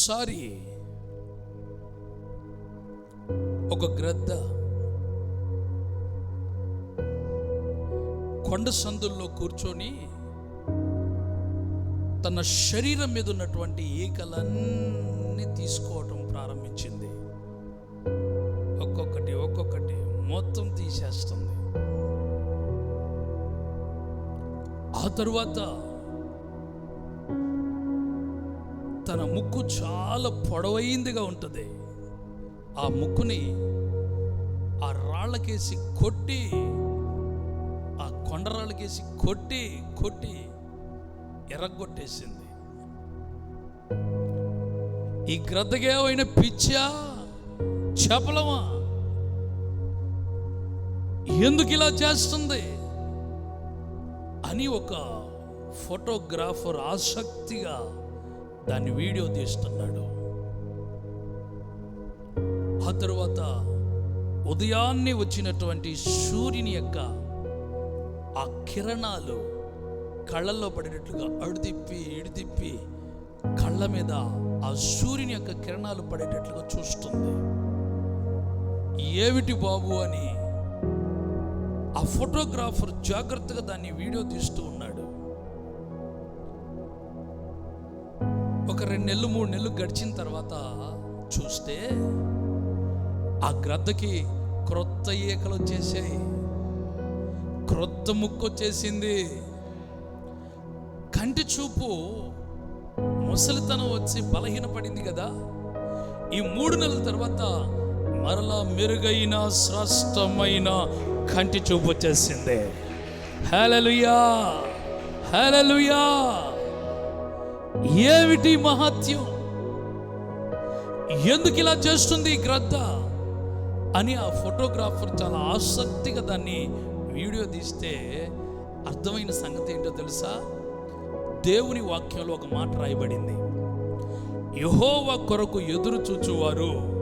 ఒకసారి ఒక గ్రద్ద కొండ సందుల్లో కూర్చొని తన శరీరం మీద ఉన్నటువంటి ఈకలన్నీ తీసుకోవటం ప్రారంభించింది. ఒక్కొక్కటి ఒక్కొక్కటి మొత్తం తీసేస్తుంది. ఆ తరువాత తన ముక్కు చాలా పొడవైందిగా ఉంటుంది. ఆ ముక్కుని ఆ రాళ్ళకేసి కొట్టి ఆ కొండరాళ్ళకేసి కొట్టి కొట్టి ఎర్రగొట్టేసింది. ఈ గ్రద్దగేవైన పిచ్చా? చపలమా ఎందుకు ఇలా చేస్తుంది? అని ఒక ఫోటోగ్రాఫర్ ఆసక్తిగా దాన్ని వీడియో తీస్తున్నాడు. ఆ తరువాత ఉదయాన్నే వచ్చినటువంటి సూర్యుని యొక్క ఆ కిరణాలు కళ్ళల్లో పడేటట్లుగా అడుదిప్పి ఇడితిప్పి కళ్ళ మీద ఆ సూర్యుని యొక్క కిరణాలు పడేటట్లుగా చూస్తుంది. ఏమిటి బాబు అని ఆ ఫోటోగ్రాఫర్ జాగ్రత్తగా దాన్ని వీడియో తీస్తూ ఉన్నాడు. ఒక రెండు నెలలు మూడు నెలలు గడిచిన తర్వాత చూస్తే ఆ గ్రద్దకి క్రొత్త ఈకలు వచ్చేసాయి. క్రొత్త ముక్కు వచ్చేసింది. కంటి చూపు ముసలితనం వచ్చి బలహీనపడింది కదా. ఈ మూడు నెలల తర్వాత మరలా మెరుగైన శ్రేష్టమైన కంటి చూపు వచ్చేసింది. హలలుయా హలలుయా ఏమిటి మహత్యం? ఎందుకు ఇలా చేస్తుంది ఈ గ్రద్ద? అని ఆ ఫోటోగ్రాఫర్ చాలా ఆసక్తిగా దాన్ని వీడియో తీస్తే అర్థమైన సంగతి ఏంటో తెలుసా? దేవుని వాక్యంలో ఒక మాట రాయబడింది. యహోవ కొరకు ఎదురు చూచువారు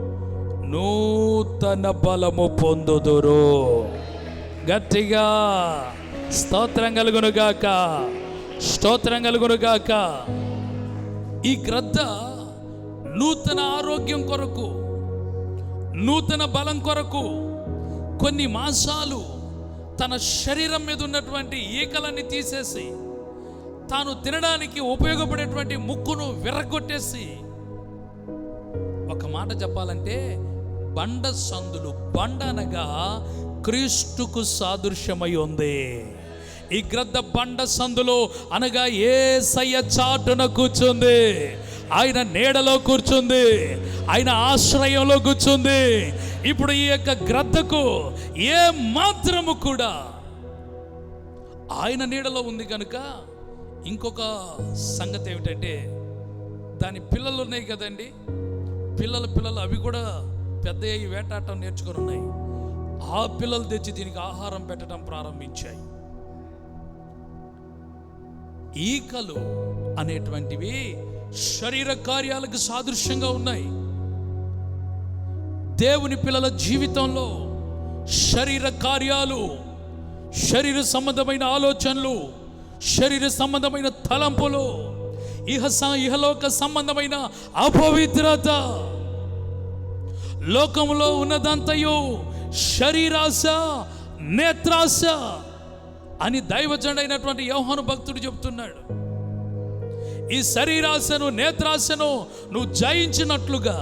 నూతన బలము పొందుదురు. గట్టిగా స్తోత్రం కలుగునుగాక స్తోత్రం కలుగునుగాక ఈ గ్రద్ద నూతన ఆరోగ్యం కొరకు నూతన బలం కొరకు కొన్ని మాసాలు తన శరీరం మీద ఉన్నటువంటి ఈకలన్నీ తీసేసి తాను తినడానికి ఉపయోగపడేటువంటి ముక్కును విరగొట్టేసి ఒక మాట చెప్పాలంటే బండ సందులు బండ అనగా క్రీస్తుకు సాదృశ్యమై ఉంది. ఈ గ్రద్ద బండ సందులో అనగా ఏ సయ్య చాటున కూర్చుంది. ఆయన నీడలో కూర్చుంది. ఆయన ఆశ్రయంలో కూర్చుంది. ఇప్పుడు ఈ యొక్క గ్రద్దకు ఏ మాత్రము కూడా ఆయన నీడలో ఉంది కనుక ఇంకొక సంగతి ఏమిటంటే దాని పిల్లలు ఉన్నాయి కదండి. పిల్లల పిల్లలు అవి కూడా పెద్ద అయ్యి వేటాటం నేర్చుకొని ఉన్నాయి. ఆ పిల్లలు తెచ్చి దీనికి ఆహారం పెట్టడం ప్రారంభించాయి. ఈకలు అనేటువంటివి శరీర కార్యాలకు సాదృశ్యంగా ఉన్నాయి. దేవుని పిల్లల జీవితంలో శరీర కార్యాలు శరీర సంబంధమైన ఆలోచనలు శరీర సంబంధమైన తలంపులు ఇహస స- ఇహలోక సంబంధమైన అపవిత్రత. లోకంలో ఉన్నదంతయు శరీరాశ నేత్రాశ అని దైవజనుడైనటువంటి యోహాను భక్తుడు చెప్తున్నాడు. ఈ శరీరాశను నేత్రాశను నువ్వు జయించినట్లుగా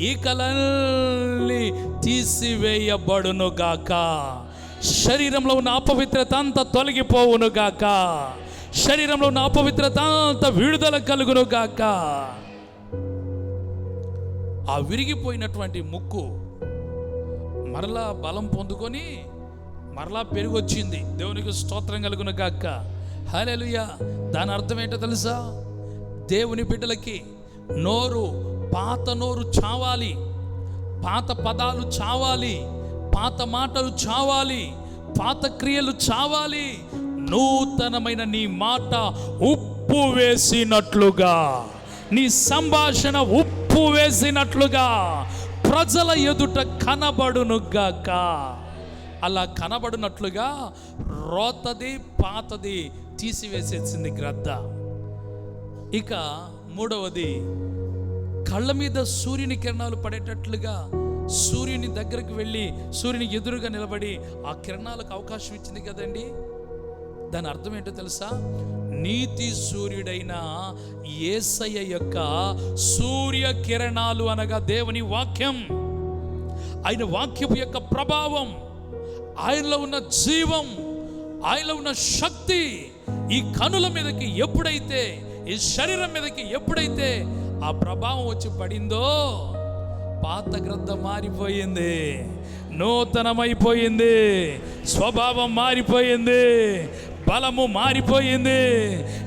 ఈ కళల్ని తీసివేయబడును గాక శరీరంలో ఉన్న అపవిత్రత అంతా తొలగిపోవును గాక శరీరంలో ఉన్న అపవిత్రత అంతా విడుదల కలుగును గాక ఆ విరిగిపోయినటువంటి ముక్కు మరలా బలం పొందుకొని మరలా పెరిగొచ్చింది. దేవునికి స్తోత్రం కలుగును గాక. హలెలుయ దాని అర్థం ఏంటో తెలుసా? దేవుని బిడ్డలకి నోరు పాత నోరు చావాలి. పాత పదాలు చావాలి. పాత మాటలు చావాలి. పాత క్రియలు చావాలి. నూతనమైన నీ మాట ఉప్పు వేసినట్లుగా. నీ సంభాషణ ఉప్పు వేసినట్లుగా. ప్రజల ఎదుట కనబడునుగాక అలా కనబడినట్లుగా రోతది పాతది తీసివేసేసింది గ్రద్ద. ఇక మూడవది కళ్ళ మీద సూర్యుని కిరణాలు పడేటట్లుగా సూర్యుని దగ్గరికి వెళ్ళి సూర్యుని ఎదురుగా నిలబడి ఆ కిరణాలకు అవకాశం ఇచ్చింది కదండి? దాని అర్థం ఏంటో తెలుసా? నీతి సూర్యుడైన యేసయ్య యొక్క సూర్య కిరణాలు అనగా దేవుని వాక్యం. ఆయన వాక్యపు యొక్క ప్రభావం. ఆయనలో ఉన్న జీవం ఆయనలో ఉన్న శక్తి ఈ కనుల మీదకి ఎప్పుడైతే ఈ శరీరం మీదకి ఎప్పుడైతే ఆ ప్రభావం వచ్చి పడిందో పాత గ్రద్ద మారిపోయింది నూతనమైపోయింది స్వభావం మారిపోయింది బలము మారిపోయింది.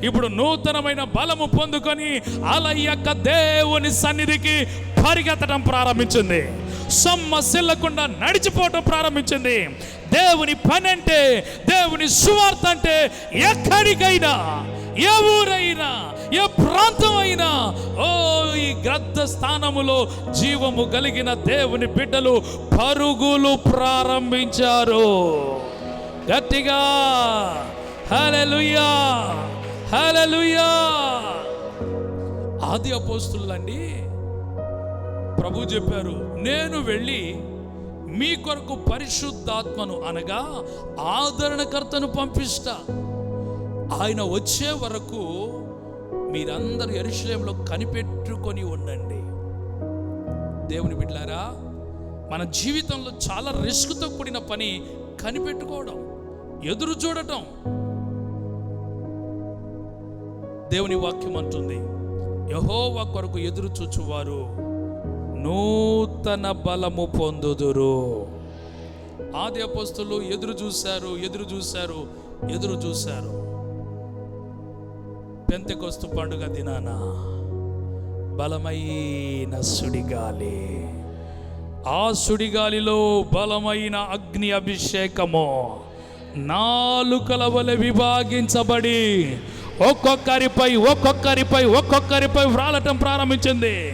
ఇప్పుడు నూతనమైన బలము పొందుకొని అలయ్యక్క దేవుని సన్నిధికి పరిగెత్తడం ప్రారంభించింది. సొమ్మసిల్లకుండా నడిచిపోవటం ప్రారంభించింది. దేవుని పని అంటే దేవుని సువార్త అంటే ఎక్కడికైనా ఏ ఊరైనా ఏ ప్రాంతం అయినా ఓ ఈ గ్రద్ద స్థానములో జీవము కలిగిన దేవుని బిడ్డలు పరుగులు ప్రారంభించారు. గట్టిగా హలలుయా హలలుయా ఆది అపోస్తులండి ప్రభు చెప్పారు నేను వెళ్ళి మీ కొరకు పరిశుద్ధాత్మను అనగా ఆదరణకర్తను పంపిస్తా. ఆయన వచ్చే వరకు మీరందరూ ఎరుషలేంలో కనిపెట్టుకొని ఉండండి. దేవుని బిడ్డారా మన జీవితంలో చాలా రిస్క్తో కూడిన పని కనిపెట్టుకోవడం ఎదురు చూడటం. దేవుని వాక్యం అంటుంది యహోవా కొరకు ఎదురు చూచువారు. నూతన బలము పొందుదురు. ఆది అపస్తులు ఎదురు చూశారు ఎదురు చూశారు ఎదురు చూశారు. పెంతకొస్తు పండుగ దినాన బలమైన సుడిగాలి. ఆ సుడిగాలిలో బలమైన అగ్ని అభిషేకము నాలుకల వలె విభాగించబడి ఒక్కొక్కరిపై ఒక్కొక్కరిపై ఒక్కొక్కరిపై వ్రాలటం ప్రారంభించింది.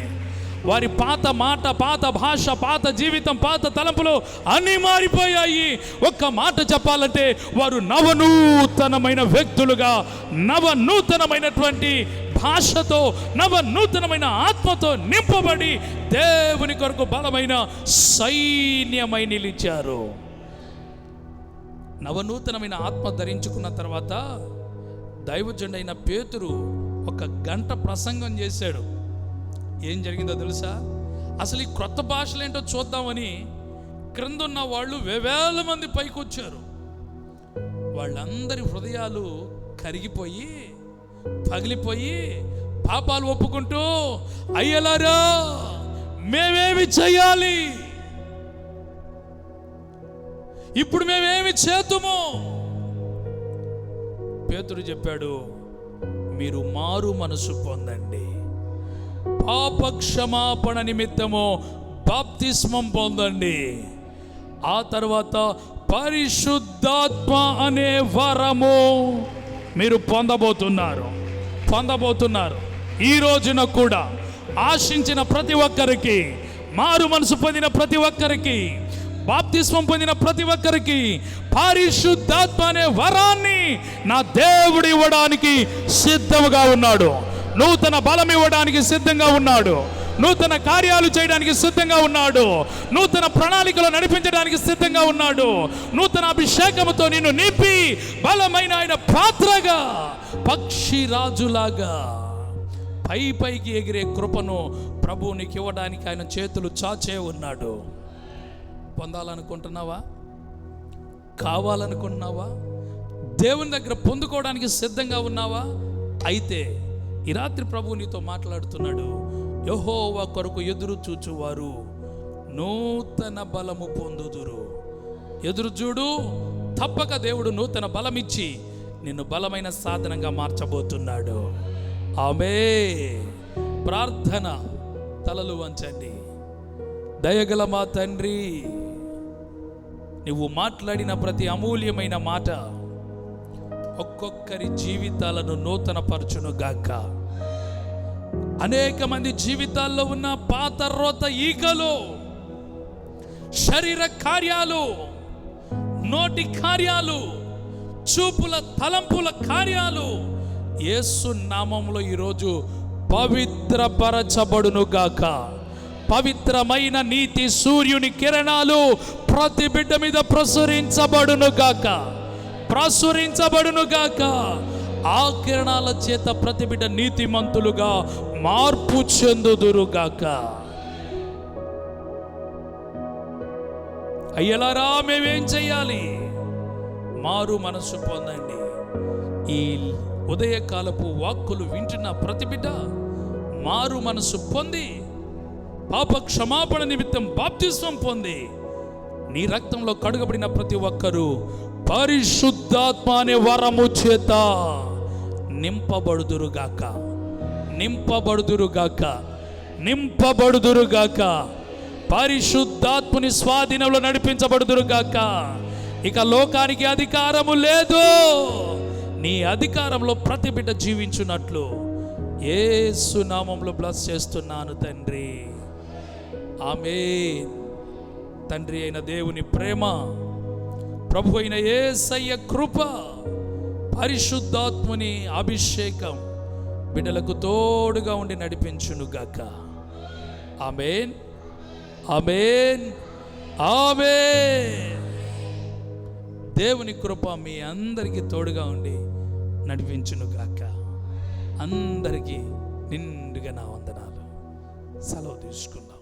వారి పాత మాట పాత భాష పాత జీవితం పాత తలంపులు అన్నీ మారిపోయాయి. ఒక్క మాట చెప్పాలంటే వారు నవనూతనమైన వ్యక్తులుగా నవనూతనమైనటువంటి భాషతో నవనూతనమైన ఆత్మతో నింపబడి దేవుని కొరకు బలమైన సైన్యమై నిలిచారు. నవనూతనమైన ఆత్మ ధరించుకున్న తర్వాత దైవజనుడైన పేతురు ఒక గంట ప్రసంగం చేశాడు. ఏం జరిగిందో తెలుసా? అసలు ఈ క్రొత్త భాషలు ఏంటో చూద్దామని క్రిందున్న వాళ్ళు వేవేల మంది పైకి వచ్చారు వాళ్ళందరి హృదయాలు కరిగిపోయి పగిలిపోయి పాపాలు ఒప్పుకుంటూ అయ్యలారా మేమేమి చేయాలి? ఇప్పుడు మేమేమి చేతుము? పేతుడు చెప్పాడు మీరు మారు మనసు పొందండి. పాప క్షమాపణ నిమిత్తము బాప్తిస్మం పొందండి. ఆ తర్వాత పరిశుద్ధాత్మ అనే వరము మీరు పొందబోతున్నారు. పొందబోతున్నారు. ఈ రోజున కూడా ఆశించిన ప్రతి ఒక్కరికి మారు మనసు పొందిన ప్రతి ఒక్కరికి బాప్తిస్మం పొందిన ప్రతి ఒక్కరికి పరిశుద్ధాత్మ అనే వరాన్ని నా దేవుడు ఇవ్వడానికి సిద్ధముగా ఉన్నాడు. నూతన బలం ఇవ్వడానికి సిద్ధంగా ఉన్నాడు. నూతన కార్యాలు చేయడానికి సిద్ధంగా ఉన్నాడు. నూతన ప్రణాళికలు నడిపించడానికి సిద్ధంగా ఉన్నాడు. నూతన అభిషేకముతో నిన్ను నింపి బలమైన ఆయన పాత్రగా పక్షి రాజులాగా పై పైకి ఎగిరే కృపను ప్రభువునికి ఇవ్వడానికి ఆయన చేతులు చాచే ఉన్నాడు. పొందాలనుకుంటున్నావా? కావాలనుకుంటున్నావా? దేవుని దగ్గర పొందుకోవడానికి సిద్ధంగా ఉన్నావా? అయితే ఈ రాత్రి ప్రభు నీతో మాట్లాడుతున్నాడు యహోవా కొరకు ఎదురు చూచువారు నూతన బలము పొందుదురు. ఎదురు చూడు తప్పక దేవుడు నూతన బలమిచ్చి నిన్ను బలమైన సాధనంగా మార్చబోతున్నాడు. ఆమె ప్రార్థన తలలు వంచండి. దయగల మా తండ్రి నువ్వు మాట్లాడిన ప్రతి అమూల్యమైన మాట ఒక్కొక్కరి జీవితాలను నూతనపరచును గాక. అనేక మంది జీవితాల్లో ఉన్న పాత రోత ఈగలు శరీర కార్యాలు నోటి కార్యాలు చూపుల తలంపుల కార్యాలు యేసు నామంలో ఈరోజు పవిత్రపరచబడును గాక. పవిత్రమైన నీతి సూర్యుని కిరణాలు ప్రతి బిడ్డ మీద ప్రసురించబడును గాక. ప్రసురించబడును గాక ఆ కిరణాల చేత ప్రతిబిడ నీతిమంతులుగా మార్పు చెందుదురు గాక అయ్యలారా మేమేం చెయ్యాలి? మారు మనసు పొందండి. ఈ ఉదయకాలపు వాక్కులు వింటున్న ప్రతిబిడ మారు మనసు పొంది పాప క్షమాపణ నిమిత్తం బాప్తిస్వం పొంది నీ రక్తంలో కడుగబడిన ప్రతి ఒక్కరూ పరిశుద్ధాత్మ అనే వరము చేత నింపబడుదురుగాక. నింపబడుదురుగాక. నింపబడుదురుగాక. పరిశుద్ధాత్ముని స్వాధీనంలో నడిపించబడుదురుగాక. ఇక లోకానికి అధికారము లేదు. నీ అధికారంలో ప్రతి బిడ్డ జీవించున్నట్లు ఏసు నామంలో బ్లస్ చేస్తున్నాను తండ్రి. ఆమె తండ్రి అయిన దేవుని ప్రేమ ప్రభు అయిన ఏసయ్య కృప పరిశుద్ధాత్ముని అభిషేకం బిడ్డలకు తోడుగా ఉండి నడిపించునుగాక ఆమెన్. ఆమెన్. ఆమెన్. దేవుని కృప మీ అందరికీ తోడుగా ఉండి నడిపించునుగాక అందరికీ నిండుగా నా వందనాలు. సెలవు తీసుకున్నాను